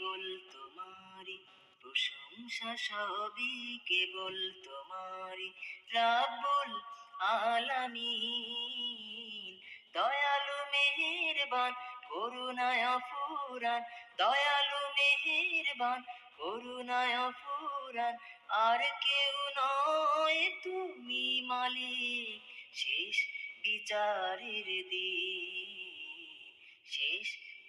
কেবল তোমারি প্রশংসা সবই কেবল তোমারি রাব্বুল আলামিন, দয়ালু মেহেরবান, করুণায় ফুরান দয়ালু মেহেরবান, করুণায় ফুরান আর কেউ নয় তুমি মালিক, শেষ বিচারের দিন।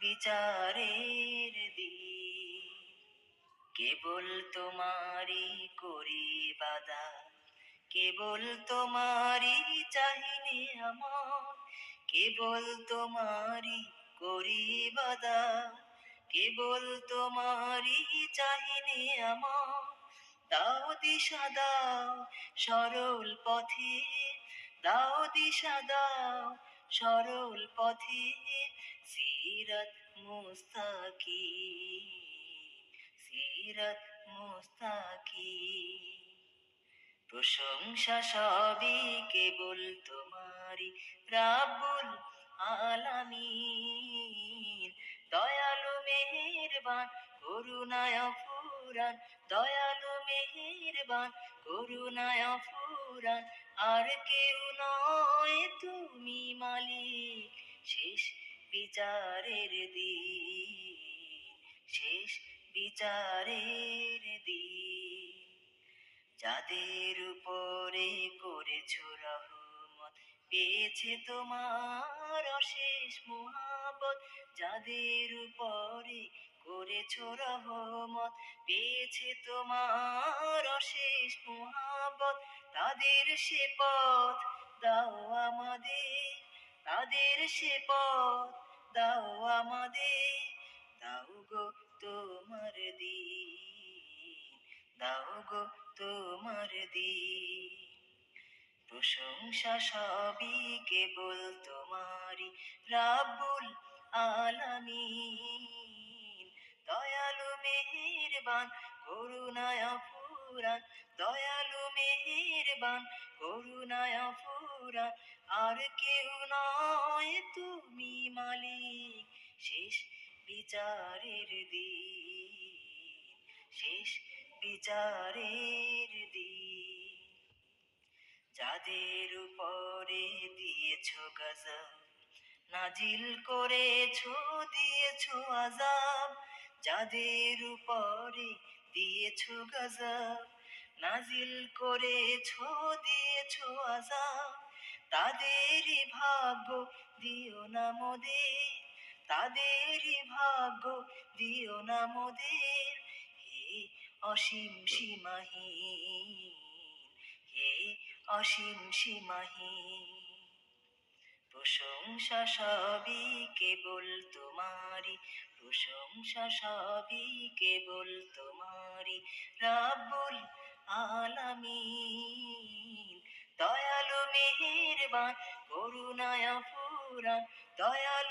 বিচারের দিন। কেবল তোমারই করি বাদা কেবল তোমারই চাহিনে আমার, কেবল তোমারই করি বাদা কেবল তোমারই চাহিনে আমার। দাও দিশা, দাও সরল পথে, দাও দিশা, দাও সরল পথে। সিরাত মুস্তাকি সিরাত মুস্তাকি। প্রশংসা সবই কেবল তোমারি রাব্বুল আলামিন। দয়ালু মেহেরবান, করুণায় ফুরান দয়ালু মেহেরবান, করুণায় ফুরান আর কেউ নয় তুমি মালিক, শেষ বিচারের দিন, শেষ বিচারের দিন। যাদের উপরে করেছ রহমত, পেয়েছে তোমার অশেষ মোহাবত যাদের উপরে করেছ রহমত, পেয়েছে তোমার অশেষ মোহাবত তাদের সে পথ দাও আমাদের, তাদের সে পথ দাও আমাদের, দাও গো তোমার দিন, দাও গো তোমার দিন। প্রশংসা সবই কেবল তোমারি রাবুল আলামিন। দয়ালু, মেহেরবান, করুণায় ফুরান দয়ালু মেহেরবান, করুণায় ফুরান আর কেউ নয় তুমি মালিক। শেষ বিচারের দিন, শেষ বিচারের দিন। যাদের উপরে দিয়েছ গজব, নাজিল করেছ, দিয়েছ আজাব যাদের উপরে দিয়েছ গজব, নাজিল করেছ, দিয়েছ আজাব। তাদেরই ভাগ্য দিও না মোদের, তাদেরই ভাগ্য দিও না মোদের। হে অসীম সীমাহীন, হে অসীম সীমাহীন, প্রশংসা সবই কেবল তোমারি প্রশংসা সবই কেবল তোমারি রাব্বুল আলামিন। দয়ালু মেহেরবান করুণায় ফুরান দয়ালু